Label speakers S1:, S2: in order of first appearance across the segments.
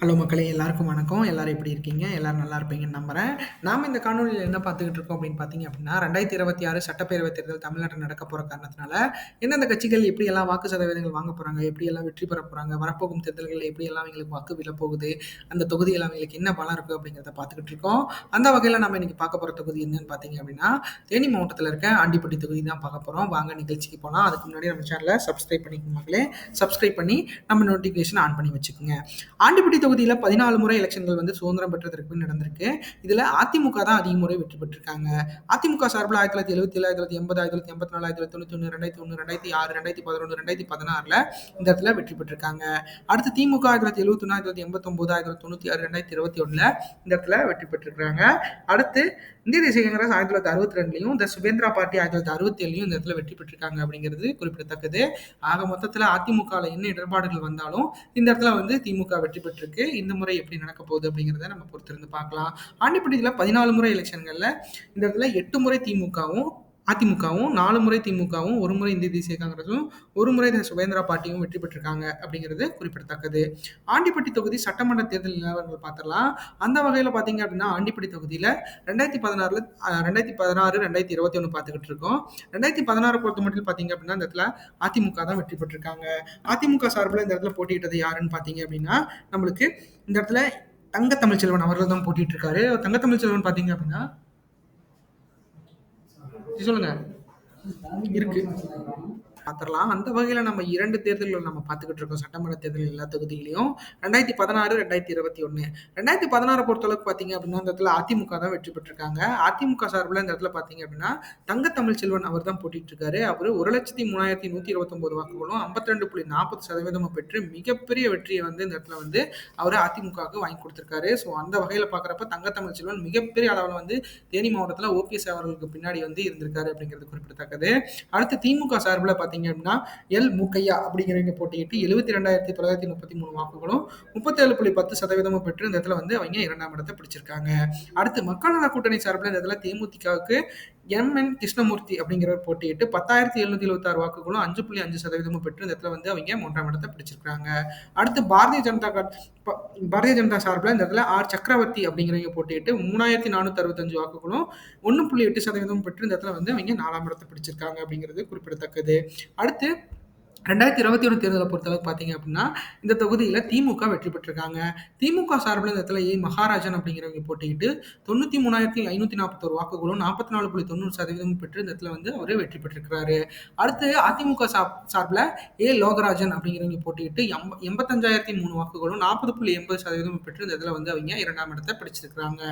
S1: Hello மக்களே எல்லாருக்கும் வணக்கம். எல்லாரும் எப்படி இருக்கீங்க? எல்லாரும் நல்லா இருப்பீங்கன்னு நம்புறேன். நாம இந்த காணொலியில் என்ன பார்த்துக்கிட்டு இருக்கோம் அப்படின்னு பார்த்தீங்க அப்படின்னா ரெண்டாயிரத்தி இருபத்தி ஆறு சட்டப்பேரவைத் தேர்தல் தமிழ்நாட்டில் நடக்க போகிற காரணத்தினால எந்தெந்த கட்சிகள் எப்படியெல்லாம் வாக்கு சதவீதங்கள் வாங்க போகிறாங்க எப்படியெல்லாம் வெற்றி பெற போகிறாங்க வரப்போகும் தேர்தல்கள் எப்படியெல்லாம் அவங்களுக்கு வாக்கு விழப்போகுது போகுது அந்த தொகுதியில் அவங்களுக்கு என்ன பலம் இருக்குது அப்படிங்கிறத பார்த்துக்கிட்டு இருக்கோம். அந்த வகையில் நம்ம இன்னைக்கு பார்க்க போகிற தொகுதி என்னன்னு பார்த்தீங்க அப்படின்னா தேனி மாவட்டத்தில் இருக்க ஆண்டிப்பட்டி தொகுதி தான் பார்க்க போகிறோம் வாங்க நிகழ்ச்சிக்கு போகலாம் அதுக்கு முன்னாடி நம்ம சேனலை சப்ஸ்கிரைப் பண்ணிக்கோங்க மக்களே. சப்ஸ்கிரைப் பண்ணி நம்ம நோட்டிஃபிகேஷன் ஆன் பண்ணி வச்சுக்கோங்க. ஆண்டிப்பட்டி தொகுதியில் பதினாலு முறை எலெக்ஷன்கள் வந்து சுதந்திரம் பெற்றதற்கு நடந்திருக்கு. இதில் அதிமுக தான் அதிக முறை வெற்றி பெற்றிருக்காங்க. அதிமுக சார்பில் ஆயிரத்தி தொள்ளாயிரத்தி எழுபத்தி ஏழு ஆயிரத்தி தொள்ளாயிரத்தி எண்பது ஆயிரத்தி தொள்ளாயிரத்தி எண்பத்தி நாலு ஆயிரத்தி தொள்ளாயிரத்தி தொண்ணூற்றி ஒன்று ரெண்டாயிரத்தி ஒன்று ரெண்டாயிரத்தி ஆறு ரெண்டாயிரத்தி பதினொன்று ரெண்டாயிரத்தி பதினாறில் இந்த இடத்துல வெற்றி பெற்றிருக்காங்க. அடுத்து திமுக ஆயிரத்தி தொள்ளாயிரத்தி எழுபத்தி ஒன்று ஆயிரத்தி தொள்ளாயிரத்தி எண்பத்தொம்போது ஆயிரத்தி தொள்ளாயிரத்தி தொண்ணூற்றி ஆறு ரெண்டாயிரத்தி இருபத்தி ஒன்றில் இந்த இடத்துல வெற்றி பெற்றிருக்காங்க அடுத்து இந்திய தேசிய காங்கிரஸ் ஆயிரத்தி தொள்ளாயிரத்தி அறுபத்தி ரெண்டுலையும் இந்த சுபேந்திரா பார்ட்டி ஆயிரத்தி தொள்ளாயிரத்தி அறுபத்தி ஏழுலையும் இந்த இடத்துல வெற்றி பெற்றிருக்காங்க அப்படிங்கிறது குறிப்பிடத்தக்கது. ஆக மொத்தத்தில் அதிமுகவில் என்ன இடர்பாடுகள் வந்தாலும் இந்த இடத்துல வந்து திமுக வெற்றி பெற்றிருக்கு. இந்த முறை எப்படி நடக்க போகுது அப்படிங்கிறத நம்ம பொறுத்திருந்து பார்க்கலாம். ஆண்டிப்பட்டியில் பதினாலு முறை எலெக்ஷன்களில் இந்த இடத்துல எட்டு முறை திமுகவும் அதிமுகவும் நாலு முறை திமுகவும் ஒரு முறை இந்திய தேசிய காங்கிரஸும் ஒரு முறை சுபேந்திரா பாட்டியும் வெற்றி பெற்றிருக்காங்க அப்படிங்கிறது குறிப்பிடத்தக்கது. ஆண்டிப்பட்டி தொகுதி சட்டமன்ற தேர்தல் நிலவரங்கள் பார்த்துடலாம். அந்த வகையில் பார்த்தீங்க அப்படின்னா ஆண்டிப்பட்டி தொகுதியில் ரெண்டாயிரத்தி பதினாறுல ரெண்டாயிரத்தி பதினாறு ரெண்டாயிரத்தி இருபத்தி ஒன்று பார்த்துக்கிட்டு இருக்கோம். ரெண்டாயிரத்தி பதினாறு பொறுத்த மட்டும் பார்த்தீங்க அப்படின்னா இந்த இடத்துல அதிமுக தான் வெற்றி பெற்றிருக்காங்க. அதிமுக சார்பில் இந்த இடத்துல போட்டியிட்டது யாருன்னு பார்த்தீங்க அப்படின்னா நம்மளுக்கு இந்த இடத்துல தங்க தமிழ்ச்செல்வன் அவர்கள் தான் போட்டிட்டு இருக்காரு தங்க தமிழ்ச்செல்வன் பார்த்தீங்க அப்படின்னா சொல்லுங்க. இருக்கு. பார்த்துடலாம் அந்த வகையில் நம்ம இரண்டு தேர்தல்கள் நம்ம பார்த்துக்கிட்டு இருக்கோம். சட்டமன்ற தேர்தல் எல்லா தொகுதியிலையும். ரெண்டாயிரத்தி பதினாறு ரெண்டாயிரத்தி இருபத்தி ஒன்று ரெண்டாயிரத்தி பதினாறு பொறுத்தளவுக்கு பார்த்தீங்க அப்படின்னா இந்த இடத்துல அதிமுக தான் வெற்றி பெற்றிருக்காங்க. அதிமுக சார்பில் இந்த இடத்துல பார்த்தீங்க அப்படின்னா தங்க தமிழ் செல்வன் அவர் தான் போட்டிட்டு இருக்காரு. அவர் ஒரு லட்சத்தி மூணாயிரத்தி நூற்றி இருபத்தொம்போது வாக்குகளும் ஐம்பத்தி ரெண்டு புள்ளி நாற்பது சதவீதமும் பெற்று மிகப்பெரிய வெற்றியை வந்து இந்த இடத்துல வந்து அவர் அதிமுகவுக்கு வாங்கி கொடுத்துருக்காரு. ஸோ அந்த வகையில் பார்க்குறப்ப தங்க தமிழ் செல்வன் மிகப்பெரிய அளவில் வந்து தேனி மாவட்டத்தில் ஓபிஎஸ் அவர்களுக்கு பின்னாடி வந்து இருந்திருக்காரு அப்படிங்கிறது குறிப்பிடத்தக்கது. அடுத்து திமுக சார்பில் பார்த்தீங்க பார்த்தீங்க அப்படின்னா எல் முக்கையா அப்படிங்கிறவங்க போட்டியிட்டு எழுபத்தி ரெண்டாயிரத்தி தொள்ளாயிரத்தி முப்பத்தி மூணு வாக்குகளும் முப்பத்தேழு புள்ளி பத்து சதவீதமும் பெற்று இந்த இடத்துல வந்து அவங்க இரண்டாம் இடத்தை பிடிச்சிருக்காங்க. அடுத்து மக்கள் நல கூட்டணி சார்பில் இந்த இடத்துல தேமுதிகவுக்கு எம் என் கிருஷ்ணமூர்த்தி அப்படிங்கிறவர் போட்டியிட்டு பத்தாயிரத்தி எழுநூத்தி எழுபத்தி ஆறு வாக்குகளும் அஞ்சு புள்ளி அஞ்சு சதவீதமும் பெற்று இந்த இடத்துல வந்து அவங்க மூன்றாம் இடத்தை பிடிச்சிருக்காங்க அடுத்து பாரதிய ஜனதா பாரதிய ஜனதா சார்பில் இந்த இடத்துல ஆர் சக்கரவர்த்தி அப்படிங்கிறவங்க போட்டியிட்டு மூணாயிரத்தி நானூற்றி அறுபத்தஞ்சு வாக்குகளும் ஒன்று புள்ளி எட்டு சதவீதம் பெற்று இந்த இடத்துல வந்து அவங்க நாலாம் இடத்தை பிடிச்சிருக்காங்க அப்படிங்கிறது குறிப்பிடத்தக்கது. அடுத்து ரெண்டாயிரத்தி இருபத்தி ஒன்று தேர்தலை பொறுத்தளவுக்கு பார்த்தீங்க அப்படின்னா இந்த தொகுதியில் திமுக வெற்றி பெற்றிருக்காங்க. திமுக சார்பில் இந்த இடத்துல ஏ மகாராஜன் அப்படிங்கிறவங்க போட்டிக்கிட்டு தொண்ணூற்றி மூணாயிரத்தி ஐநூற்றி நாற்பத்தோரு வாக்குகளும் நாற்பத்தி நாலு புள்ளி தொண்ணூறு சதவீதம் பெற்று இந்த இடத்துல வந்து அவர் வெற்றி பெற்றிருக்கிறாரு. அடுத்து அதிமுக சார்பில் ஏ லோகராஜன் அப்படிங்கிறவங்க போட்டிக்கிட்டு எம்ப எண்பத்தஞ்சாயிரத்தி மூணு வாக்குகளும் நாற்பது புள்ளி எண்பது சதவீதம் பெற்று இந்த இடத்துல வந்து அவங்க இரண்டாம் இடத்தை பிடிச்சிருக்கிறாங்க.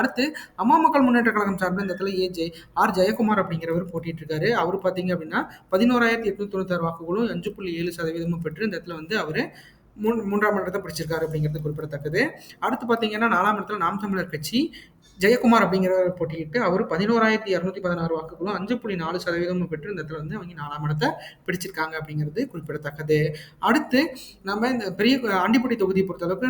S1: அடுத்து அம்மா மக்கள் முன்னேற்ற கழகம் சார்பில் இந்த இடத்துல ஏ ஜெய் ஆர் ஜெயக்குமார் அப்படிங்கிறவர் போட்டிட்டு இருக்காரு அவர் பார்த்தீங்க அப்படின்னா பதினோராயிரத்தி எட்நூத்தி தொண்ணூத்தாறு வாக்குகளும் அஞ்சு புள்ளி ஏழு சதவீதமும் பெற்று இந்த இடத்துல வந்து அவர் மூன் மூன்றாம் இடத்தை பிடிச்சிருக்காரு அப்படிங்கிறது குறிப்பிடத்தக்கது. அடுத்து பார்த்தீங்கன்னா நாலாம் இடத்துல நாம் தமிழர் கட்சி ஜெயக்குமார் அப்படிங்கிறவர் போட்டியிட்டு அவர் பதினோராயிரத்தி இரநூத்தி பதினாறு வாக்குகளும் அஞ்சு புள்ளி நாலு சதவீதமும் பெற்று இந்த இடத்துல வந்து அவங்க நாலாம் இடத்தை பிடிச்சிருக்காங்க அப்படிங்கிறது குறிப்பிடத்தக்கது. அடுத்து நம்ம இந்த பெரிய ஆண்டிப்பட்டி தொகுதியை பொறுத்தளவுக்கு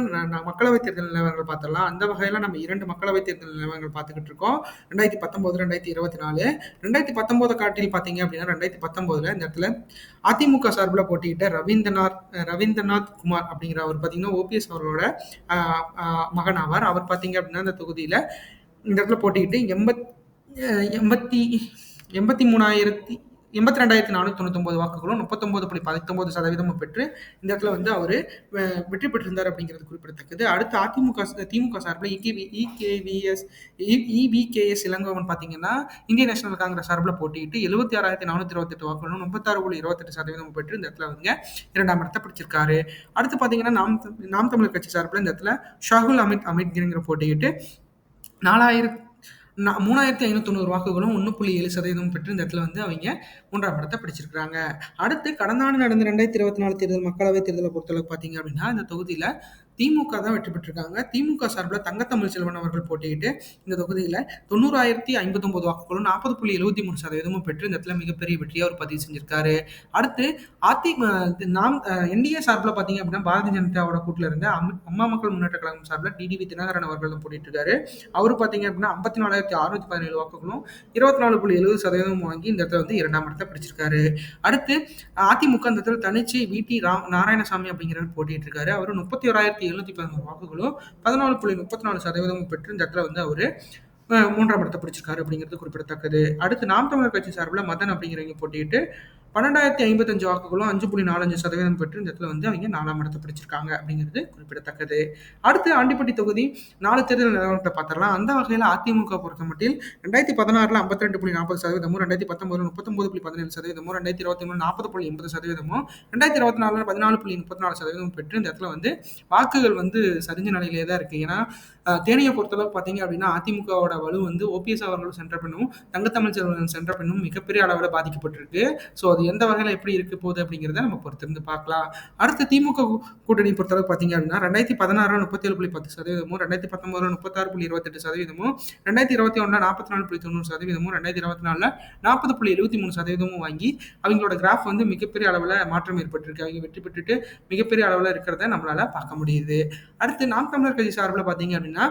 S1: மக்களவைத் தேர்தல் நிலவரங்கள் பார்த்துடலாம். அந்த வகையில் நம்ம இரண்டு மக்களவைத் தேர்தல் நிலவரங்கள் பார்த்துக்கிட்டு இருக்கோம். ரெண்டாயிரத்தி பத்தொம்போது ரெண்டாயிரத்தி இருபத்தி நாலு ரெண்டாயிரத்தி பத்தொம்போது காட்டில் பார்த்தீங்க அப்படின்னா ரெண்டாயிரத்தி பத்தொம்போதுல இந்த இடத்துல அதிமுக சார்பில் போட்டியிட்ட ரவீந்திரநாத் ரவீந்திரநாத் குமார் அப்படிங்கிற அவர் பார்த்தீங்கன்னா ஓபிஎஸ் அவர்களோட மகன் ஆவார். அவர் பார்த்தீங்க அப்படின்னா அந்த தொகுதியில் இந்த இடத்துல போட்டிக்கிட்டு எண்பத் எண்பத்தி எண்பத்தி மூணாயிரத்தி எண்பத்தி ரெண்டாயிரத்தி நானூற்றி தொண்ணூத்தொம்பது வாக்குகளும் முப்பத்தொம்பது புள்ளி பத்தொன்பது சதவீதமும் பெற்று இந்த இடத்துல வந்து அவர் வெற்றி பெற்றிருந்தார் அப்படிங்கிறது குறிப்பிடத்தக்கது. அடுத்து அதிமுக திமுக சார்பில் இகேவி இகேவிஎஸ் இபிகேஎஸ் இளங்கோவன் பார்த்தீங்கன்னா இந்திய நேஷனல் காங்கிரஸ் சார்பில் போட்டியிட்டு எழுபத்தி ஆறாயிரத்தி நானூற்றி இருபத்தெட்டு வாக்குகளும் முப்பத்தாறு புள்ளி இருபத்தெட்டு சதவீதமும் பெற்று இந்த இடத்துல வந்து இரண்டாம் இடத்தை பிடிச்சிருக்காரு. அடுத்து பார்த்தீங்கன்னா நாம் நாம் தமிழர் கட்சி சார்பில் இந்த இடத்துல ஷாகுல் அமித் அமித்கிருங்கிற போட்டியிட்டு நாலாயிரத்தி மூணாயிரத்தி ஐநூற்றொண்ணூறு வாக்குகளும் ஒன்று புள்ளி ஏழு சதவீதம் பெற்று இந்த இடத்துல வந்து அவங்க மூன்றாம் இடத்தை பிடிச்சிருக்கிறாங்க. அடுத்து கடந்த ஆண்டு நடந்த ரெண்டாயிரத்தி இருபத்தி நாலு தேர்தல் மக்களவைத் தேர்தலை பொறுத்தளவுக்கு பார்த்தீங்க அப்படின்னா இந்த தொகுதியில் திமுக தான் வெற்றி பெற்றிருக்காங்க. திமுக சார்பில் தங்கத்தமிழ் செல்வன் அவர்கள் போட்டியிட்டு இந்த தொகுதியில் தொண்ணூறாயிரத்தி ஐம்பத்தொம்பது வாக்குகளும் நாற்பது புள்ளி எழுபத்தி மூணு சதவீதமும் பெற்று இந்த இடத்துல மிகப்பெரிய வெற்றியை அவர் பதிவு செஞ்சிருக்காரு. அடுத்து அதி நாம் என்டிஏ சார்பில் பார்த்தீங்க அப்படின்னா பாரதிய ஜனதாவோட கூட்டில் இருந்த அம்மா மக்கள் முன்னேற்ற கழகம் சார்பில் டிடிவி தினகரன் அவர்களும் போட்டிட்டு இருக்காரு. அவர் பார்த்தீங்க அப்படின்னா ஐம்பத்தி நாலாயிரத்தி அறுநூத்தி பதினேழு வாக்குகளும் இருபத்தி நாலு புள்ளி எழுபது சதவீதம் வாங்கி இந்த இடத்துல வந்து இரண்டாம் இடத்தை பிடிச்சிருக்காரு. அடுத்து அதிமுக இந்த இடத்துல தனிச்சு வி டி ராம் நாராயணசாமி அப்படிங்கிறவர் போட்டிட்டு இருக்காரு. அவர் முப்பத்தி ஓராயிரத்தி ஆயிரத்தி எழுநூத்தி பதினோரு வாக்குகளும் பதினாலு புள்ளி முப்பத்தி நாலு சதவீதமும் பெற்று இந்த இடத்துல வந்து அவரு மூன்றாம் இடத்தை பிடிச்சிருக்காரு அப்படிங்கிறது குறிப்பிடத்தக்கது. அடுத்து நாம் தமிழர் கட்சி சார்பில் மதன் அப்படிங்கிறவங்க போட்டியிட்டு பன்னெண்டாயிரத்தி ஐம்பத்தஞ்சு வாக்குகளும் அஞ்சு புள்ளி நாலஞ்சு சதவீதம் பெற்று இந்த இடத்துல வந்து அவங்க நாலாம் இடத்தை பிடிச்சிருக்காங்க அப்படிங்கிறது குறிப்பிடத்தக்கது. அடுத்து ஆண்டிப்பட்டி தொகுதி நாலு தேர்தல் நிலவரத்தை பார்த்துடலாம். அந்த வகையில் அதிமுக பொறுத்த மட்டில் ரெண்டாயிரத்தி பதினாறுல ஐம்பத்தி ரெண்டு புள்ளி நாற்பது சதவீதமும் ரெண்டாயிரத்தி பத்தொன்பதுல முப்பத்தொன்பது புள்ளி பதினேழு சதவீதமும் ரெண்டாயிரத்தி இருபத்தி மூணு நாற்பது புள்ளி எண்பது சதவீதமும் ரெண்டாயிரத்தி இருபத்தி நாலுல பதினாலு புள்ளி முப்பத்தி நாலு சதவீதம் பெற்று இந்த இடத்துல வந்து வாக்குகள் வந்து சரிஞ்ச நிலையிலே தான் இருக்கு. ஏன்னா தேனியை பொறுத்தளவு பார்த்தீங்க அப்படின்னா அதிமுகவோட வலு வந்து ஓபிஎஸ் அவர்களும் சென்ற பெண்ணும் தங்கத்தமிழ் செல்வன் சென்ற பெண்ணும் மிகப்பெரிய அளவில் பாதிக்கப்பட்டிருக்கு. ஸோ அது எந்த வகையில் எப்படி இருக்க போகுது அப்படிங்கிறத நம்ம பொறுத்திருந்து பார்க்கலாம். அடுத்து திமுக கூட்டணி பொறுத்தளவு பார்த்தீங்க அப்படின்னா ரெண்டாயிரத்தி பதினாறு முப்பத்தேழு புள்ளி பத்து சதவீதமும் ரெண்டாயிரத்தி பத்தொன்பதுல முப்பத்தாறு புள்ளி இருபத்தெட்டு சதவீதமும் ரெண்டாயிரத்தி இருபத்தி ஒன்றில் நாற்பத்தி நாலு புள்ளி தொண்ணூறு சதவீதமும் ரெண்டாயிரத்தி இருபத்தி நாலில் நாற்பது புள்ளி எழுபத்தி மூணு சதவீதமும் வாங்கி அவங்களோட கிராஃப் வந்து மிகப்பெரிய அளவில் மாற்றம் ஏற்பட்டிருக்கு. அவங்க வெற்றி பெற்றுட்டு மிகப்பெரிய அளவில் இருக்கிறத நம்மளால் பார்க்க முடியுது. அடுத்து நாம் தமிழர் கட்சி சார்பில் பார்த்தீங்க அப்படின்னா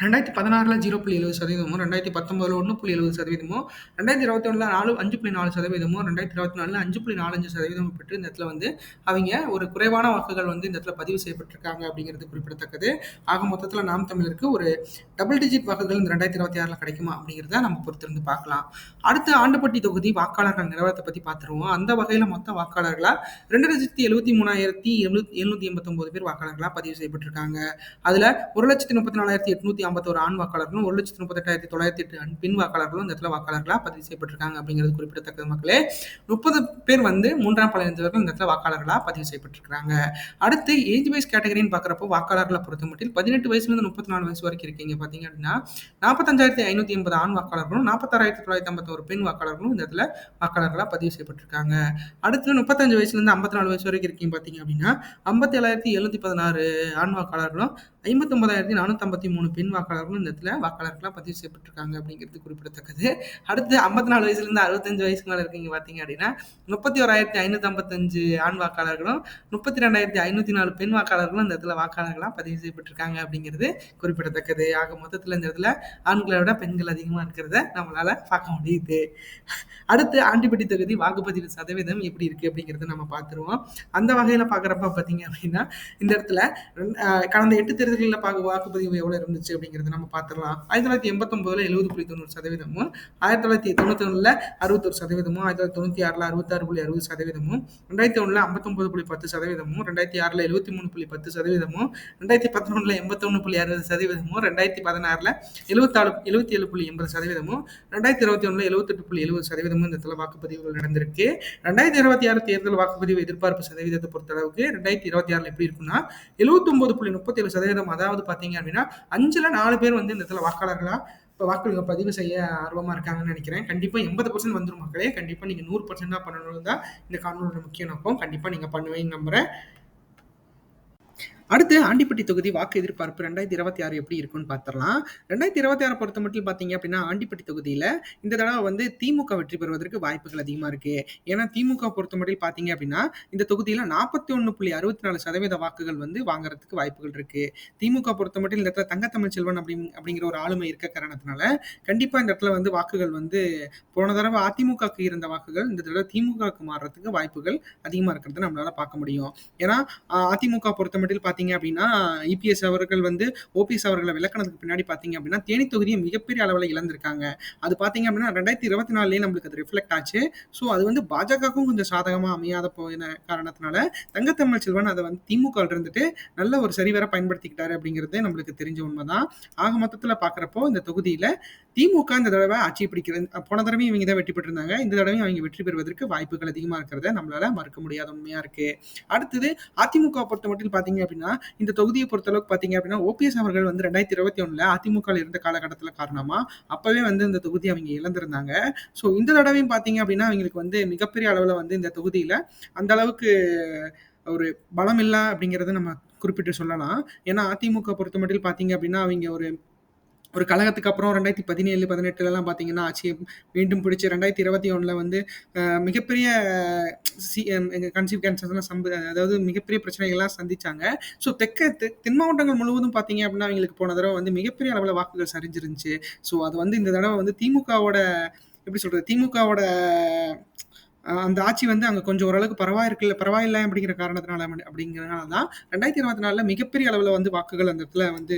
S1: ரெண்டாயிரத்தி பதினாறில் ஜீரோ புள்ளி எழுபது சதவீதமும் ரெண்டாயிரத்தி பத்தொம்பதில் ஒன்று புள்ளி எழுபது சதவீதமும் ரெண்டாயிரத்தி இருபத்தி ஒன்றில் நாலு அஞ்சு புள்ளி நாலு சதவீதமும் ரெண்டாயிரத்தி இருபத்தி நாலில் அஞ்சு புள்ளி நாலஞ்சு சதவீதம் பெற்று இந்த இடத்துல வந்து அவங்க ஒரு குறைவான வாக்குகள் வந்து இந்த இடத்துல பதிவு செய்யப்பட்டிருக்காங்க அப்படிங்கிறது குறிப்பிடத்தக்கது. ஆக மொத்தத்தில் நாம் தமிழருக்கு ஒரு டபுள் டிஜிட் வாக்குகள் இந்த ரெண்டாயிரத்தி இருபத்தி ஆறில் கிடைக்குமா அப்படிங்கிறத நம்ம பொறுத்திருந்து பார்க்கலாம். அடுத்து ஆண்டுப்பட்டி தொகுதி வாக்காளர்கள் நிலவரத்தை பற்றி பார்த்துருவோம். அந்த வகையில் மொத்த வாக்காளர்களாக ரெண்டு லட்சத்தி எழுபத்தி மூணாயிரத்தி எழுநூத்தி எழுநூத்தி எண்பத்தொம்போது பேர் வாக்காளர்களாக பதிவு செய்யப்பட்டிருக்காங்க. அதில் ஒரு லட்சத்தி முப்பத்தி நாலாயிரத்தி எட்நூத்தி ஐம்பத்தோரு ஆண் வாக்காளர்களும் ஒரு லட்சத்தி முப்பத்தெட்டாயிரத்தி தொள்ளாயிரத்தி எட்டு பின் வாக்காளர்களும் இந்த இடத்துல வாக்காளர்களாக பதிவு செய்யப்பட்டிருக்காங்க அப்படிங்கிறது குறிப்பிடத்தக்கது மக்களே. முப்பது பேர் வந்து மூன்றாம் பழையவர்கள் இந்த இடத்துல வாக்காளர்களாக பதிவு செய்யப்பட்டிருக்காங்க அடுத்து ஏஜ் வைஸ் கேட்டகரின்னு பார்க்குறப்போ வாக்காளர்களை பொறுத்த மட்டும் பதினெட்டு வயசுலேருந்து முப்பத்தி நாலு வயசு வரைக்கும் இருக்கீங்க பார்த்தீங்க அப்படின்னா நாற்பத்தஞ்சாயிரத்தி ஐநூற்றி எண்பது ஆண் வாக்காளர்களும் நாற்பத்தாறாயிரத்தி தொள்ளாயிரத்தி ஐம்பத்தோரு பெண் வாக்காளர்களும் இந்த இடத்துல வாக்காளர்களாக பதிவு செய்யப்பட்டிருக்காங்க. அடுத்து முப்பத்தஞ்சு வயசுலேருந்து ஐம்பத்தி நாலு வயசு வரைக்கும் இருக்கீங்க பார்த்தீங்க அப்படின்னா ஐம்பத்தி ஏழாயிரத்தி எழுநூற்றி பதினாறு ஆண் வாக்காளர்களும் ஐம்பத்தொன்பதாயிரத்தி நானூற்றம்பத்தி மூணு பெண் வாக்காளர்களும் இந்த இடத்துல வாக்காளர்களாக பதிவு செய்யப்பட்டிருக்காங்க அப்படிங்கிறது குறிப்பிடத்தக்கது. அடுத்து ஐம்பத்தி நாலு வயசுலேருந்து அறுபத்தஞ்சு வயசுக்கு மேலே இருக்கீங்க பார்த்தீங்க அப்படின்னா முப்பத்தி ஓராயிரத்தி ஐநூற்றி ஐம்பத்தஞ்சு ஆண் வாக்காளர்களும் முப்பத்தி ரெண்டாயிரத்தி ஐநூற்றி நாலு பெண் வாக்காளர்களும் இந்த இடத்துல வாக்காளர்களாக பதிவு செய்யப்பட்டிருக்காங்க அப்படிங்கிறது குறிப்பிடத்தக்கது. ஆக மொத்தத்தில் இந்த இடத்துல ஆண்களை விட பெண்கள் அதிகமாக இருக்கிறத நம்மளால் பார்க்க முடியுது. அடுத்து ஆண்டிப்பட்டி தொகுதி வாக்குப்பதிவு சதவீதம் எப்படி இருக்குது அப்படிங்கிறத நம்ம பார்த்துருவோம். அந்த வகையில் பார்க்குறப்ப பார்த்தீங்க அப்படின்னா இந்த இடத்துல ரெண்டு- கடந்த எட்டு தேர்தல்களில் பார்க்க வாக்குப்பதிவு எவ்வளோ இருந்துச்சு அப்படிங்கிறத நம்ம பார்த்துடலாம். ஆயிரத்தி தொள்ளாயிரத்தி எண்பத்தொம்பதுல எழுபது புள்ளி தொண்ணூறு சதவீதமும் ஆயிரத்தி தொள்ளாயிரத்தி தொண்ணூற்றி ஒன்றில் அறுபத்தொரு சதவீதமும் ஆயிரத்தி தொள்ளாயிரத்தி தொண்ணூற்றி ஆறில் அறுபத்தாறு புள்ளி அறுபது சதவீதமும் ரெண்டாயிரத்தி ஒன்றில் ஐம்பத்தொம்பது புள்ளி பத்து சதவீதமும் ரெண்டாயிரத்தி ஆறில் எழுபத்தி மூணு புள்ளி பத்து சதவீதமும் ரெண்டாயிரத்தி பதினொன்றில் எண்பத்தொன்று புள்ளி அறுபது சதவீதமும் ரெண்டாயிரத்தி பதினாறில் எழுபத்தாறு எழுபத்தி ஏழு புள்ளி எண்பது சதவீதமும் ரெண்டாயிரத்தி இருபத்தி ஒன்றில் எழுபத்தெட்டு புள்ளி எழுபது சதவீதமும் இந்த இடத்துல வாக்குப்பதிவுகள் நடந்திருக்கு. ரெண்டாயிரத்தி இருபத்தி ஆறு தேர்தல் வாக்குப்பதிவு எதிர்பார்ப்பு சதவீதத்தை பொறுத்தளவுக்கு ரெண்டாயிரத்தி இருபத்தி ஆறில் எப்படி இருக்குன்னா எழுபத்தொம்பது புள்ளி முப்பத்தேழு சதவீதம் அதாவது பார்த்தீங்க அப்படின்னா அஞ்சுல நாலு பேர் வந்து இந்த இடத்துல வாக்காளர்களா இப்போ வாக்குகள் பதிவு செய்ய ஆர்வமாக இருக்காங்கன்னு நினைக்கிறேன். கண்டிப்பாக எண்பது பர்சன்ட் வந்துடும் மக்களே. கண்டிப்பாக நீங்கள் நூறு பர்சன்டாக பண்ணணும் தான் இந்த காணொலியோட முக்கிய நோக்கம் கண்டிப்பாக நீங்கள் பண்ணுவீங்க நம்புறேன். அடுத்து ஆண்டிப்பட்டி தொகுதி வாக்கு எதிர்பார்ப்பு ரெண்டாயிரத்தி இருபத்தி ஆறு எப்படி இருக்குன்னு பார்த்துடலாம். ரெண்டாயிரத்தி இருபத்தி ஆறு பொறுத்த மட்டும் பார்த்தீங்க அப்படின்னா ஆண்டிப்பட்டி தொகுதியில் இந்த தடவை வந்து திமுக வெற்றி பெறுவதற்கு வாய்ப்புகள் அதிகமாக இருக்கு. ஏன்னா திமுக பொறுத்த மட்டும் பார்த்தீங்க அப்படின்னா இந்த தொகுதியில் நாற்பத்தி ஒன்று புள்ளி அறுபத்தி நாலு சதவீத வாக்குகள் வந்து வாங்குறதுக்கு வாய்ப்புகள் இருக்கு. திமுக பொறுத்த மட்டும் இந்த இடத்துல தங்கத்தமிழ் செல்வன் அப்படி அப்படிங்கிற ஒரு ஆளுமை இருக்க காரணத்தினால கண்டிப்பாக இந்த இடத்துல வந்து வாக்குகள் வந்து போன தடவை அதிமுகக்கு இருந்த வாக்குகள் இந்த தடவை திமுகக்கு மாறுறதுக்கு வாய்ப்புகள் அதிகமாக இருக்கிறத நம்மளால பார்க்க முடியும். ஏன்னா அதிமுக பொறுத்த மட்டும் பார்த்தீங்க அப்படின்னா இபிஎஸ் அவர்கள் வந்து ஓபிஎஸ் அவர்களை விளக்கணத்துக்கு பின்னாடி பார்த்தீங்க அப்படின்னா தேனி தொகுதியை மிகப்பெரிய அளவில் இழந்திருக்காங்க. அது பார்த்தீங்க அப்படின்னா ரெண்டாயிரத்தி இருபத்தி நாலுலேயே நம்மளுக்கு அது ரிஃப்ளெக்ட் ஆச்சு. ஸோ அது வந்து பாஜகவுக்கும் கொஞ்சம் சாதகமாக அமையாத போன காரணத்தினால தங்கத்தமிழ் செல்வன் அதை வந்து திமுக இருந்துட்டு நல்ல ஒரு சரிவர பயன்படுத்திக்கிட்டாரு அப்படிங்கிறது நம்மளுக்கு தெரிஞ்ச உண்மைதான். ஆக மொத்தத்தில் பார்க்குறப்போ இந்த தொகுதியில் திமுக இந்த தடவை ஆட்சி பிடிக்கிறது போன தடவையும் இவங்க தான் வெற்றி பெற்றிருந்தாங்க. இந்த தடவையும் அவங்க வெற்றி பெறுவதற்கு வாய்ப்புகள் அதிகமாக இருக்கிறத நம்மளால மறுக்க முடியாத உண்மையாக இருக்குது அடுத்தது அதிமுக பொறுத்த மட்டும் பார்த்தீங்க அப்படின்னா இந்த தொகுதியை பொறுத்தளவுக்கு பார்த்தீங்க அப்படின்னா ஓபிஎஸ் அவர்கள் வந்து ரெண்டாயிரத்தி இருபத்தி ஒன்றில் அதிமுக இருந்த காலகட்டத்தில் காரணமாக அப்போவே வந்து இந்த தொகுதி அவங்க இழந்திருந்தாங்க. ஸோ இந்த தடவையும் பார்த்தீங்க அப்படின்னா அவங்களுக்கு வந்து மிகப்பெரிய அளவில் வந்து இந்த தொகுதியில் அந்த அளவுக்கு ஒரு பலம் இல்லை அப்படிங்கிறத நம்ம குறிப்பிட்டு சொல்லலாம். ஏன்னா அதிமுக பொறுத்த மட்டும் பார்த்தீங்க அப்படின்னா அவங்க ஒரு ஒரு கழகத்துக்கு அப்புறம் ரெண்டாயிரத்தி பதினேழு பதினெட்டுலலாம் பார்த்தீங்கன்னா ஆட்சியை மீண்டும் பிடிச்சி ரெண்டாயிரத்தி இருபத்தி ஒன்றில் வந்து மிகப்பெரிய சி கன்சீவ் கேன்சர்ஸ்லாம் சம்ப அதாவது மிகப்பெரிய பிரச்சனைகள்லாம் சந்திச்சாங்க. ஸோ தெற்க தெ- தென் மாவட்டங்கள் முழுவதும் பார்த்தீங்க அப்படின்னா அவங்களுக்கு போன தடவை வந்து மிகப்பெரிய அளவில் வாக்குகள் சரிஞ்சிருந்துச்சு. ஸோ அது வந்து இந்த தடவை வந்து திமுகவோட எப்படி சொல்கிறது திமுகவோட அந்த ஆட்சி வந்து அங்கே கொஞ்சம் ஓரளவுக்கு பரவாயிருக்குல்ல பரவாயில்லை அப்படிங்கிற காரணத்தினால ம- அப்படிங்கிறனால தான் ரெண்டாயிரத்தி இருபத்தி நாலில் மிகப்பெரிய அளவில் வந்து வாக்குகள் அந்த இடத்துல வந்து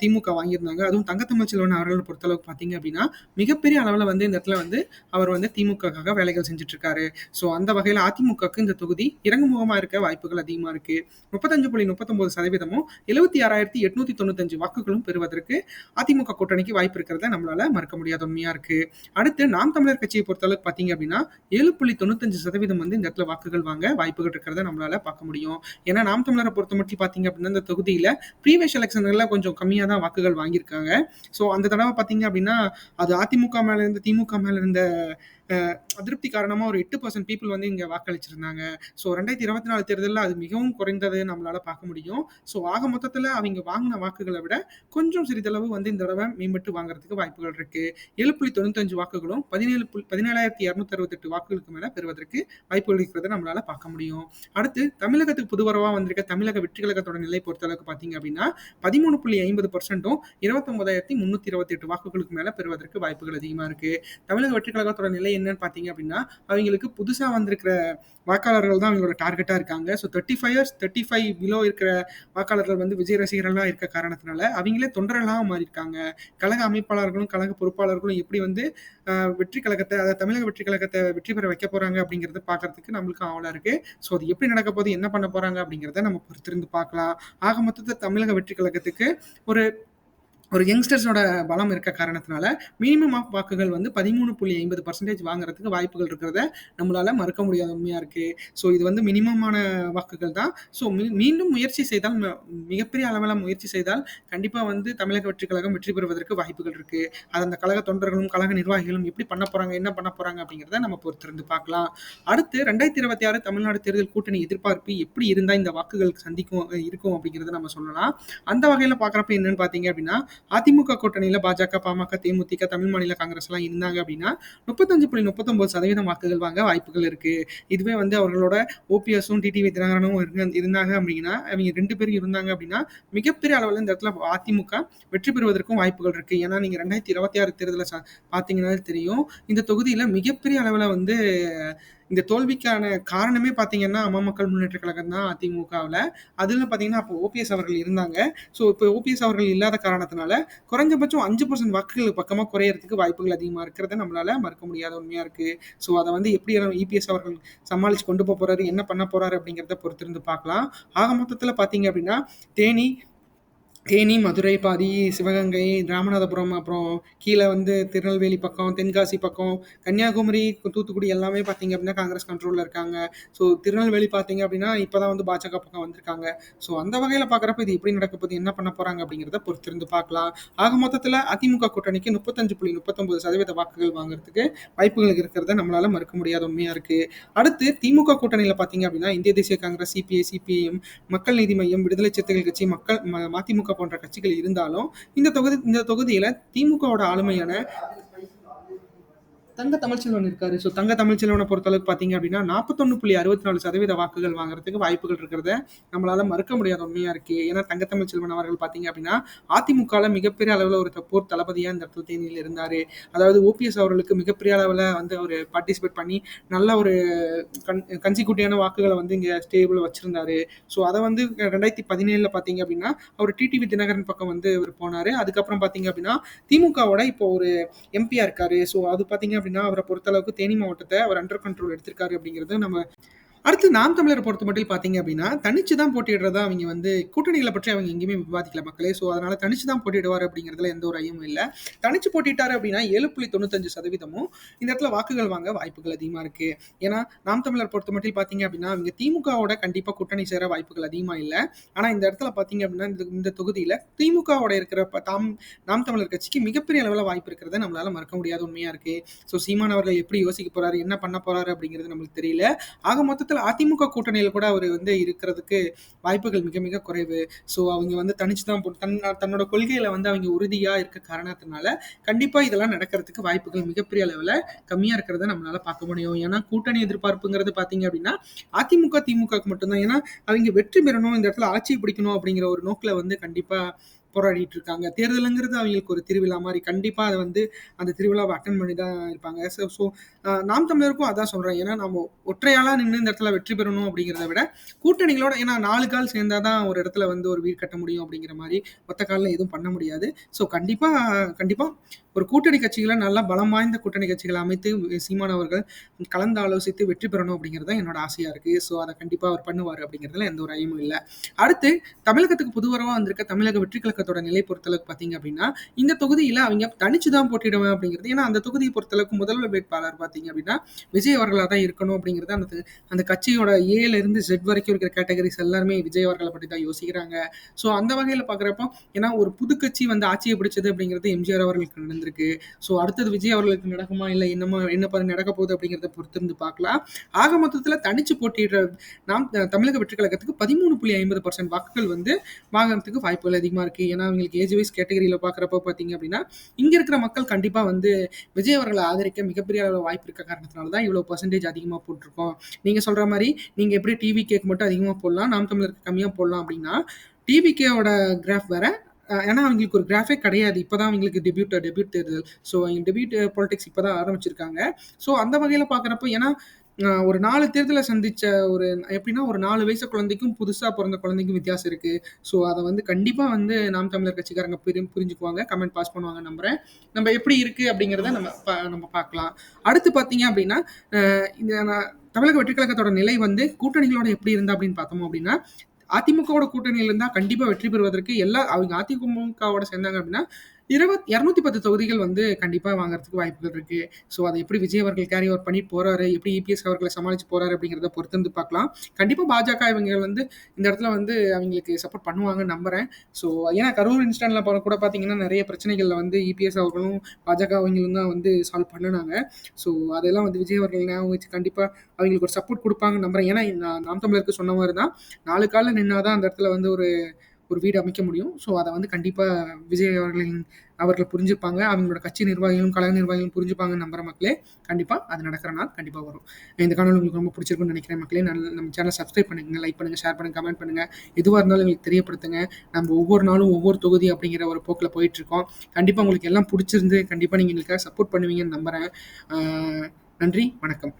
S1: திமுக வாங்கியிருந்தாங்க. அதுவும் தங்கத்தமிழ் செல்வன் அவர்களை பொறுத்தளவுக்கு பார்த்தீங்க அப்படின்னா மிகப்பெரிய அளவில் வந்து இந்த இடத்துல வந்து அவர் வந்து திமுகக்காக வேலைகள் செஞ்சுட்டு இருக்காரு ஸோ அந்த வகையில் அதிமுகக்கு இந்த தொகுதி இறங்குமுகமாக இருக்க வாய்ப்புகள் அதிகமாக இருக்கு. முப்பத்தஞ்சு புள்ளி முப்பத்தொன்பது சதவீதமும் எழுபத்தி ஆறாயிரத்தி எட்நூத்தி தொண்ணூத்தஞ்சு வாக்குகளும் பெறுவதற்கு அதிமுக கூட்டணிக்கு வாய்ப்பு இருக்கிறத நம்மளால மறக்க முடியாத உண்மையா இருக்கு. அடுத்து நாம் தமிழர் கட்சியை பொறுத்தளவுக்கு பார்த்தீங்க அப்படின்னா ஏழு புள்ளி தொண்ணூத்தஞ்சு சதவீதம் வந்து இந்த இடத்துல வாக்குகள் வாங்க வாய்ப்புகள் இருக்கிறத நம்மளால பார்க்க முடியும். ஏன்னா நாம் தமிழரை பொறுத்த மட்டும் பார்த்தீங்க அப்படின்னா இந்த தொகுதியில ப்ரீவியஸ் எலெக்ஷன்ல கொஞ்சம் கம்மியாக தான் வாக்குகள் வாங்கியிருக்காங்க. ஸோ அந்த தடவை பார்த்தீங்க அப்படின்னா அது அதிமுக மேல இருந்து திமுக மேல இருந்த அதிருப்தி காரணமாக ஒரு எட்டு பர்சன்ட் பீப்புள் வந்து இங்கே வாக்களிச்சிருந்தாங்க. ஸோ ரெண்டாயிரத்தி இருபத்தி நாலு தேர்தலில் அது மிகவும் குறைந்தது நம்மளால் பார்க்க முடியும். ஸோ ஆக மொத்தத்தில் அவங்க வாங்கின வாக்குகளை விட கொஞ்சம் சிறிதளவு வந்து இந்த தடவை மேம்பட்டு வாங்குறதுக்கு வாய்ப்புகள் இருக்கு. ஏழு புள்ளி தொண்ணூத்தஞ்சு வாக்குகளும் பதினேழு புள்ளி பதினேழாயிரத்தி இரநூத்தி அறுபத்தெட்டு வாக்குகளுக்கு மேலே பெறுவதற்கு வாய்ப்புகள் இருக்கிறத நம்மளால் பார்க்க முடியும். அடுத்து தமிழகத்துக்கு புதுவரவாக வந்திருக்க தமிழக வெற்றி கழகத்தோட நிலை பொறுத்தளவுக்கு பார்த்தீங்க அப்படின்னா பதிமூணு புள்ளி ஐம்பது பர்சன்ட்டும் இருபத்தொன்பதாயிரத்தி முந்நூற்றி இருபத்தி எட்டு வாக்குகளுக்கு மேலே பெறுவதற்கு வாய்ப்புகள் அதிகமாக இருக்கு. தமிழக வெற்றி கழகத்தோட நிலை என்னன்னு பார்த்தீங்க அப்படின்னா அவங்களுக்கு புதுசாக வந்திருக்கிற வாக்காளர்கள் தான் அவங்களோட டார்கெட்டாக இருக்காங்க. So thirty five years thirty five below இருக்கிற வாக்காளர்கள் வந்து விஜய் ரசிகர்களாக இருக்க காரணத்தினால அவங்களே தொண்டர்களாக மாறியிருக்காங்க. கழக அமைப்பாளர்களும் கழக பொறுப்பாளர்களும் எப்படி வந்து வெற்றி கழகத்தை அதாவது தமிழக வெற்றி கழகத்தை வெற்றி பெற வைக்க போகிறாங்க அப்படிங்கிறத பார்க்கறதுக்கு நம்மளுக்கு ஆவலாக இருக்குது ஸோ அது எப்படி நடக்க போகுது என்ன பண்ண போகிறாங்க அப்படிங்கிறத நம்ம பொறுத்திருந்து பார்க்கலாம். ஆக மொத்தத்தில் தமிழக வெற்றி கழகத்துக்கு ஒரு ஒரு யங்ஸ்டர்ஸோட பலம் இருக்க காரணத்தினால மினிமம் ஆஃப் வாக்குகள் வந்து பதிமூணு புள்ளி ஐம்பது பர்சன்டேஜ் வாங்குறதுக்கு வாய்ப்புகள் இருக்கிறத நம்மளால மறுக்க முடியாத உண்மையாக இருக்கு. ஸோ இது வந்து மினிமமான வாக்குகள் தான். ஸோ மீண்டும் முயற்சி செய்தால் ம- மிகப்பெரிய அளவில் முயற்சி செய்தால் கண்டிப்பாக வந்து தமிழக வெற்றி கழகம் வெற்றி பெறுவதற்கு வாய்ப்புகள் இருக்கு. அது அந்த கழக தொண்டர்களும் கழக நிர்வாகிகளும் எப்படி பண்ண போறாங்க என்ன பண்ண போறாங்க அப்படிங்கிறத நம்ம பொறுத்திருந்து பார்க்கலாம். அடுத்து ரெண்டாயிரத்தி இருபத்தி ஆறு தமிழ்நாடு தேர்தல் கூட்டணி எதிர்பார்ப்பு எப்படி இருந்தால் இந்த வாக்குகள் சந்திக்கும் இருக்கும் அப்படிங்கிறத நம்ம சொல்லலாம். அந்த வகையில் பார்க்குறப்ப என்னன்னு பார்த்தீங்க அப்படின்னா அதிமுக கூட்டணியில் பாஜக பாமக தேமுதிக தமிழ் மாநில காங்கிரஸ் எல்லாம் இருந்தாங்க அப்படின்னா முப்பத்தஞ்சு புள்ளி முப்பத்தொன்பது சதவீதம் வாக்குகள் வாங்க வாய்ப்புகள் இருக்கு. இதுவே வந்து அவர்களோட ஓபிஎஸும் டிடிவி தினகரனும் இருந்தாங்க அப்படின்னா அவங்க ரெண்டு பேரும் இருந்தாங்க அப்படின்னா மிகப்பெரிய அளவில் இந்த இடத்துல அதிமுக வெற்றி பெறுவதற்கும் வாய்ப்புகள் இருக்கு. ஏன்னா நீங்க ரெண்டாயிரத்தி இருபத்தி ஆறு தேர்தலில் பார்த்தீங்கன்னா தெரியும். இந்த தொகுதியில் மிகப்பெரிய அளவில் வந்து இந்த தோல்விக்கான காரணமே பார்த்தீங்கன்னா அம்மா மக்கள் முன்னேற்ற கழகம் தான் அதிமுகவில். அதில் பார்த்தீங்கன்னா அப்போ ஓபிஎஸ் அவர்கள் இருந்தாங்க. ஸோ இப்போ ஓபிஎஸ் அவர்கள் இல்லாத காரணத்தினால குறைஞ்சபட்சம் அஞ்சு பர்சன்ட் வாக்குகள் பக்கமாக குறையறதுக்கு வாய்ப்புகள் அதிகமாக இருக்கிறத நம்மளால் மறுக்க முடியாத உண்மையாக இருக்குது ஸோ அதை வந்து எப்படி இபிஎஸ் அவர்கள் சமாளித்து கொண்டு போக போகிறாரு என்ன பண்ண போகிறாரு அப்படிங்கிறத பொறுத்திருந்து பார்க்கலாம். ஆக மொத்தத்தில் பார்த்தீங்க அப்படின்னா தேனி தேனி மதுரை பாதி சிவகங்கை ராமநாதபுரம் அப்புறம் கீழே வந்து திருநெல்வேலி பக்கம் தென்காசி பக்கம் கன்னியாகுமரி தூத்துக்குடி எல்லாமே பார்த்தீங்க அப்படின்னா காங்கிரஸ் கண்ட்ரோலில் இருக்காங்க. ஸோ திருநெல்வேலி பார்த்தீங்க அப்படின்னா இப்போ தான் வந்து பாஜக பக்கம் வந்திருக்காங்க. ஸோ அந்த வகையில் பார்க்குறப்ப இது எப்படி நடக்க போகுது என்ன பண்ண போகிறாங்க அப்படிங்கிறத பொறுத்திருந்து பார்க்கலாம். ஆக மொத்தத்தில் அதிமுக கூட்டணிக்கு முப்பத்தஞ்சு புள்ளி முப்பத்தொம்பது சதவீத வாக்குகள் வாங்குறதுக்கு வாய்ப்புகள் இருக்கிறத நம்மளால் மறுக்க முடியாத உண்மையாக இருக்குது அடுத்து திமுக கூட்டணியில் பார்த்தீங்க அப்படின்னா இந்திய தேசிய காங்கிரஸ் சிபிஐ சிபிஐஎம் மக்கள் நீதி மையம் விடுதலை சிறுத்தைகள் கட்சி மக்கள் ம- மதிமுக போன்ற கட்சிகள் இருந்தாலும் இந்த தொகுதி இந்த தொகுதியில திமுகவோட ஆளுமையான தங்க தமிழ்ச்செல்வன் இருக்காரு. ஸோ தங்க தமிழ்ச்செல்வனை பொறுத்தளவுக்கு பார்த்தீங்க அப்படின்னா நாற்பத்தொன்னு புள்ளி அறுபத்தி நாலு சதவீத வாக்குகள் வாங்குறதுக்கு வாய்ப்புகள் இருக்கிறத நம்மளால மறுக்க முடியாத உண்மையா இருக்கு. ஏன்னா தங்க தமிழ்ச்செல்வன் அவர்கள் பார்த்தீங்க அப்படின்னா அதிமுகவில் மிகப்பெரிய அளவில் ஒரு போர் தளபதியாக இந்த இடத்துல தேனியில் இருந்தார். அதாவது ஓபிஎஸ் அவர்களுக்கு மிகப்பெரிய அளவில் வந்து அவர் பார்ட்டிசிபேட் பண்ணி நல்ல ஒரு கன் கன்சிக்யூட்டிவான வாக்குகளை வந்து இங்கே ஸ்டேபிள் வச்சிருந்தாரு. ஸோ அதை வந்து ரெண்டாயிரத்தி பதினேழில் பார்த்தீங்க அப்படின்னா அவர் டிடிவி தினகரன் பக்கம் வந்து அவர் போனார். அதுக்கப்புறம் பார்த்தீங்க அப்படின்னா திமுகவோட இப்போ ஒரு எம்பியாக இருக்காரு. ஸோ அது பார்த்தீங்க அப்படின்னா அவரை பொறுத்தளவுக்கு தேனி மாவட்டத்தை அவர் அண்டர் கண்ட்ரோல் எடுத்திருக்காரு அப்படிங்கிறது நம்ம அடுத்து நாம் தமிழரை பொறுத்த மட்டும் பார்த்தீங்க அப்படின்னா தனிச்சு தான் போட்டியிடுறதா அவங்க வந்து கூட்டணிகளை பற்றி அவங்க எங்கேயுமே விவாதிக்கல மக்களே. ஸோ அதனால தனிச்சு தான் போட்டிடுவார் அப்படிங்கிறதுல எந்த ஒரு ஐயமும் இல்லை. தனிச்சு போட்டிட்டாரு அப்படின்னா ஏழு புள்ளி தொண்ணூத்தஞ்சு சதவீதமும் இந்த இடத்துல வாக்குகள் வாங்க வாய்ப்புகள் அதிகமாக இருக்கு. ஏன்னா நாம் தமிழர் பொறுத்த மட்டும் பார்த்தீங்க அப்படின்னா அவங்க திமுகவோட கண்டிப்பாக கூட்டணி சேர வாய்ப்புகள் அதிகமாக இல்லை. ஆனால் இந்த இடத்துல பார்த்தீங்க அப்படின்னா இந்த இந்த தொகுதியில் திமுகவோட இருக்கிற தாம் நாம் தமிழர் கட்சிக்கு மிகப்பெரிய அளவில் வாய்ப்பு இருக்கிறத நம்மளால மறக்க முடியாத உண்மையாக இருக்கு. ஸோ சீமான் அவர்கள் எப்படி யோசிக்க போறாரு என்ன பண்ண போறாரு அப்படிங்கிறது நம்மளுக்கு தெரியல. ஆக மொத்தத்தில் அதிமுக கூட்டணியில் கூட அவர் வந்து இருக்கிறதுக்கு வாய்ப்புகள் மிக மிக குறைவு. ஸோ அவங்க வந்து தனிச்சு தான் போ- தன் தன்னோட கொள்கையில் வந்து அவங்க உறுதியாக இருக்க காரணத்தினால கண்டிப்பாக இதெல்லாம் நடக்கிறதுக்கு வாய்ப்புகள் மிகப்பெரிய அளவில் கம்மியாக இருக்கிறத நம்மளால பார்க்க முடியும். ஏன்னா கூட்டணி எதிர்பார்ப்புங்கிறது பார்த்தீங்க அப்படின்னா அதிமுக திமுகக்கு மட்டும்தான். ஏன்னா அவங்க வெற்றி பெறணும் இந்த இடத்துல ஆட்சி பிடிக்கணும் அப்படிங்கிற ஒரு நோக்கில் வந்து கண்டிப்பாக போராடிட்டு இருக்காங்க தேர்தலுங்கிறது அவங்களுக்கு ஒரு திருவிழா மாதிரி. கண்டிப்பாக அதை வந்து அந்த திருவிழாவை அட்டன் பண்ணி தான் இருப்பாங்க. ஸோ ஸோ நாம் தமிழருக்கும் அதான் சொல்கிறேன் ஏன்னா நம்ம ஒற்றையாளாக நின்று இந்த இடத்துல வெற்றி பெறணும் அப்படிங்கிறத விட கூட்டணிகளோட ஏன்னா நாலு கால் சேர்ந்தால் தான் ஒரு இடத்துல வந்து ஒரு வீடு கட்ட முடியும் அப்படிங்கிற மாதிரி ஒத்த காலில் எதுவும் பண்ண முடியாது. ஸோ கண்டிப்பாக கண்டிப்பாக ஒரு கூட்டணி கட்சிகளை நல்லா பலம் வாய்ந்த கூட்டணி கட்சிகளை அமைத்து சீமான் அவர்கள் கலந்து ஆலோசித்து வெற்றி பெறணும் அப்படிங்கிறது தான் என்னோட ஆசையாக இருக்குது ஸோ அதை கண்டிப்பாக அவர் பண்ணுவார் அப்படிங்கிறதுல எந்த ஒரு ஐயமும் இல்லை. அடுத்து தமிழகத்துக்கு புதுவரவாக வந்திருக்க தமிழக வெற்றி கழகத்தோட நிலை பொறுத்தளவுக்கு பார்த்தீங்க அப்படின்னா இந்த தொகுதியில் அவங்க தனிச்சு தான் போட்டிடுவேன் அப்படிங்கிறது. ஏன்னா அந்த தொகுதியை பொறுத்தளவுக்கு முதல்வர் வேட்பாளர் பார்த்தீங்க அப்படின்னா விஜய் அவர்களாக தான் இருக்கணும் அப்படிங்கிறது அந்த அந்த கட்சியோட ஏல இருந்து ஜெட் வரைக்கும் இருக்கிற கேட்டகரிஸ் எல்லாருமே விஜய் அவர்களை பற்றி தான் யோசிக்கிறாங்க. ஸோ அந்த வகையில் பார்க்குறப்போ ஏன்னா ஒரு புது கட்சி வந்து ஆட்சியை பிடிச்சது அப்படிங்கிறது எம்ஜிஆர் அவர்களுக்கு நடந்திருக்கு. ஸோ அடுத்தது விஜய் அவர்களுக்கு நடக்குமா இல்லை என்னமா என்ன பண்ண நடக்க போகுது அப்படிங்கிறத பொறுத்து இருந்து பார்க்கலாம். ஆக மொத்தத்தில் தனிச்சு போட்டியிடுற நாம் தமிழக வெற்றி கழகத்துக்கு பதிமூணு புள்ளி ஐம்பது பர்சன்ட் வாக்குகள் வந்து வாகனத்துக்கு வாய்ப்புகள் அதிகமாக இருக்குது ஏன்னா அவங்களுக்கு ஏஜ் வைஸ் கேட்டகரியில் பார்க்குறப்ப பார்த்தீங்க அப்படின்னா இங்கே இருக்கிற மக்கள் கண்டிப்பாக வந்து விஜய் அவர்களை ஆதரிக்க மிகப்பெரிய அளவில் வாய்ப்பு இருக்க காரணத்தினால தான் இவ்வளோ பர்சன்டேஜ் அதிகமாக போட்டிருக்கோம். நீங்கள் சொல்கிற மாதிரி நீங்கள் எப்படி டிவி கேக் மட்டும் அதிகமாக போடலாம் நாம் தமிழருக்கு கம்மியாக போடலாம் அப்படின்னா டிவிகேவோட கிராஃப் வேற ஏன்னா அவங்களுக்கு ஒரு கிராஃபே கிடையாது. இப்போ தான் அவங்களுக்கு டெபியூட் டெபியூட் தேர்தல். ஸோ அவங்க டெபியூட் பாலிடிக்ஸ் இப்போ தான் ஆரம்பிச்சிருக்காங்க. ஸோ அந்த வகையில் பார்க்குறப்ப ஏன்னா ஒரு நாலு தேர்தலை சந்திச்ச ஒரு எப்படின்னா ஒரு நாலு வயசு குழந்தைக்கும் புதுசாக பிறந்த குழந்தைக்கும் வித்தியாசம் இருக்குது ஸோ அதை வந்து கண்டிப்பாக வந்து நாம் தமிழர் கட்சிக்காரங்க புரி புரிஞ்சுக்குவாங்க. கமெண்ட் பாஸ் பண்ணுவாங்க நம்புறேன். நம்ம எப்படி இருக்குது அப்படிங்கிறத நம்ம நம்ம பார்க்கலாம். அடுத்து பார்த்தீங்க அப்படின்னா இந்த தமிழக வெற்றிக்கழகத்தோட நிலை வந்து கூட்டணிகளோட எப்படி இருந்தா அப்படின்னு பார்த்தோம் அப்படின்னா அதிமுகவோட கூட்டணியில் இருந்தால் கண்டிப்பாக வெற்றி பெறுவதற்கு எல்லா அவங்க அதிமுகவோட சேர்ந்தாங்க அப்படின்னா இருபத் இரநூத்தி பத்து தொகுதிகள் வந்து கண்டிப்பாக வாங்குறதுக்கு வாய்ப்புகள் இருக்கு. ஸோ அதை எப்படி விஜய் அவர்கள் கேரி ஓவர் பண்ணி போறாரு எப்படி இபிஎஸ் அவர்களை சமாளிச்சு போறாரு அப்படிங்கிறத பொறுத்து வந்து பார்க்கலாம். கண்டிப்பாக பாஜக இவங்க வந்து இந்த இடத்துல வந்து அவங்களுக்கு சப்போர்ட் பண்ணுவாங்கன்னு நம்புறேன். ஸோ ஏன்னா கரூர் இன்ஸ்டன்ட்ல கூட பார்த்தீங்கன்னா நிறைய பிரச்சனைகளில் வந்து இபிஎஸ் அவர்களும் பாஜக அவங்களும் தான் வந்து சால்வ் பண்ணினாங்க. ஸோ அதெல்லாம் வந்து விஜய் அவர்கள் ஞாபகம் வச்சு கண்டிப்பாக அவங்களுக்கு ஒரு சப்போர்ட் கொடுப்பாங்கன்னு நம்புறேன். ஏன்னா நாம் தமிழருக்கு சொன்ன மாதிரி தான் நாலு காலில் நின்னாதான் அந்த இடத்துல வந்து ஒரு ஒரு வீடு அமைக்க முடியும். ஸோ அதை வந்து கண்டிப்பாக விஜய் அவர்களின் அவர்கள் புரிஞ்சுப்பாங்க. அவங்களோட கட்சி நிர்வாகிகளும் கழக நிர்வாகிகளும் புரிஞ்சுப்பாங்க நம்புற மக்களே கண்டிப்பாக அது நடக்கிற நாள் கண்டிப்பாக வரும். இந்த காணொலி உங்களுக்கு ரொம்ப பிடிச்சிருக்குன்னு நினைக்கிறேன் மக்களே. நல்ல நம்ம சேனல் சப்ஸ்கிரைப் பண்ணுங்க லைக் பண்ணுங்கள் ஷேர் பண்ணுங்கள் கமெண்ட் பண்ணுங்கள் எதுவாக இருந்தாலும் எங்களுக்கு தெரியப்படுத்துங்க. நம்ம ஒவ்வொரு நாளும் ஒவ்வொரு தொகுதி அப்படிங்கிற ஒரு போக்கில் போயிட்டுருக்கோம். கண்டிப்பாக உங்களுக்கு எல்லாம் பிடிச்சிருந்து கண்டிப்பாக நீங்கள் எங்களுக்காக சப்போர்ட் பண்ணுவீங்கன்னு நம்புகிறேன் நன்றி வணக்கம்.